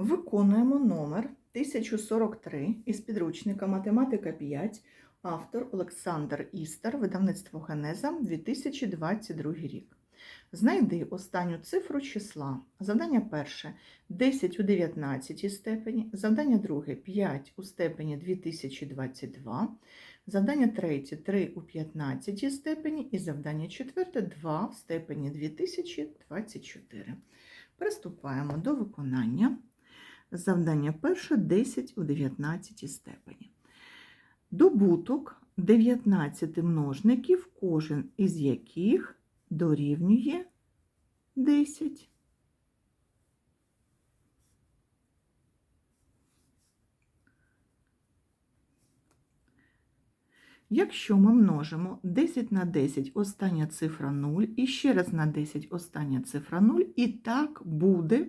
Виконуємо номер 1043 із підручника Математика 5, автор Олександр Істер, видавництво Генеза, 2022 рік. Знайди останню цифру числа. Завдання перше 10 у 19 степені, завдання друге 5 у степені 2022, завдання третє 3 у 15 степені і завдання четверте 2 в степені 2024. Приступаємо до виконання. Завдання перше 10 у 19 степені. Добуток 19 множників, кожен із яких дорівнює 10. Якщо ми множимо 10 на 10 остання цифра 0, і ще раз на 10 остання цифра 0, і так буде,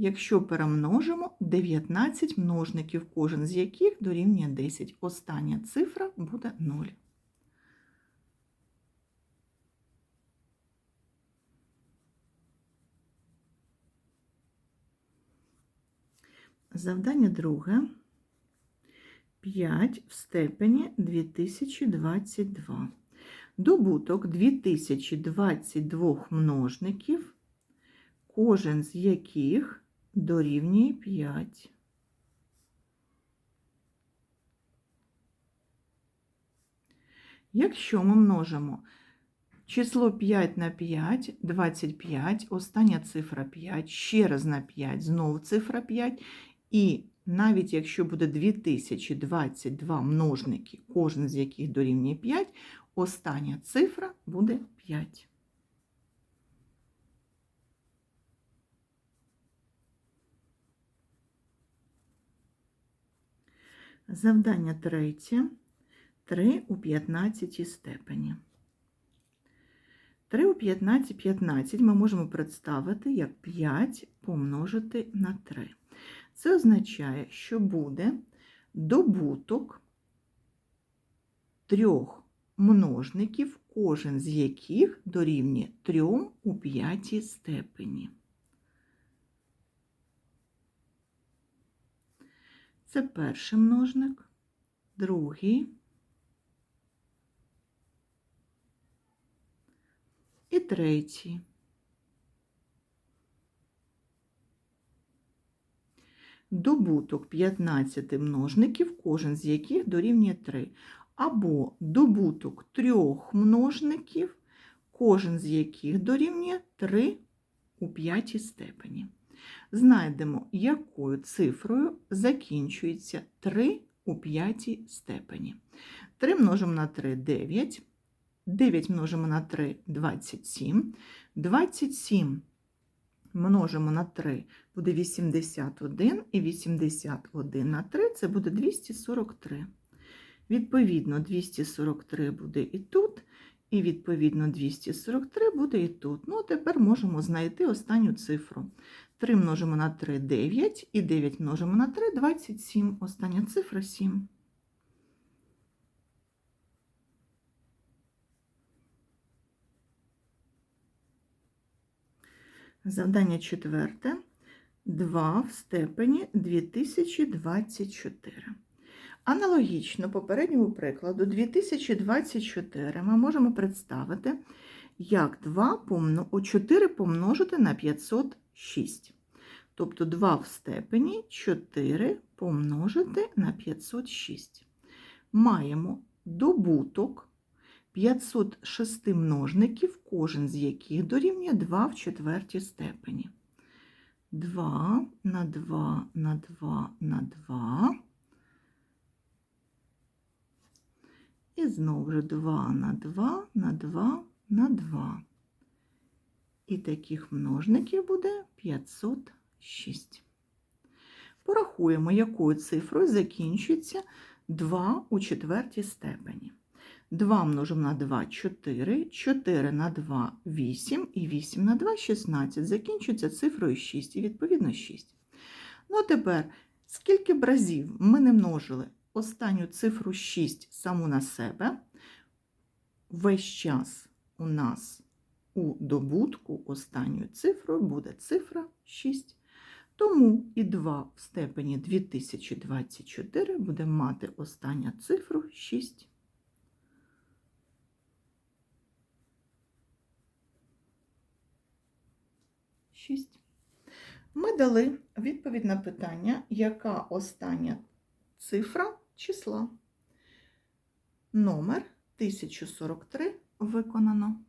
якщо перемножимо 19 множників, кожен з яких дорівнює 10. Остання цифра буде 0. Завдання друге. 5 в степені 2022. Добуток 2022 множників, кожен з яких дорівнює 5. Якщо ми множимо число 5 на 5, 25, остання цифра 5, ще раз на 5, знову цифра 5, і навіть якщо буде 2022 множники, кожен з яких дорівнює 5, остання цифра буде 5. Завдання третє. 3 у 15 степені. 3 у 15 15 ми можемо представити як 5 помножити на 3. Це означає, що буде добуток трьох множників, кожен з яких дорівнює 3 у п'ятій степені. Це перший множник, другий і третій. добуток 15 множників, кожен з яких дорівнює 3. Або добуток трьох множників, кожен з яких дорівнює 3 у п'ятій степені. Знайдемо, якою цифрою закінчується 3 у п'ятій степені. 3 множимо на 3 9. 9 множимо на 3 27. 27 множимо на 3, буде 81, і 81 на 3 це буде 243. Відповідно, 243 буде і тут, і відповідно 243 буде і тут. Ну, тепер можемо знайти останню цифру. 3 множимо на 3 9, і 9 множимо на 3 27. Остання цифра 7. Завдання четверте. 2 в степені 2024. Аналогічно попередньому прикладу 2024 ми можемо представити, як 2 помно... 4 помножити на 506. Тобто 2 в степені 4 помножити на 506. Маємо добуток 506 множників, кожен з яких дорівнює 2 в четвертій степені. 2 на 2 на 2 на 2. І знову ж 2 на 2 на 2 на 2. І таких множників буде 506. Порахуємо, якою цифрою закінчується 2 у четвертій степені. 2 множимо на 2 4, 4 на 2 8 і 8 на 2 16. Закінчується цифрою 6 і відповідно 6. Ну а тепер, скільки б разів ми не множили останню цифру 6 саму на себе, весь час у нас у добутку останньою цифрою буде цифра 6. Тому і 2 в степені 2024 буде мати останню цифру 6. Шість. Ми дали відповідь на питання, яка остання цифра числа. Номер 1043 виконано.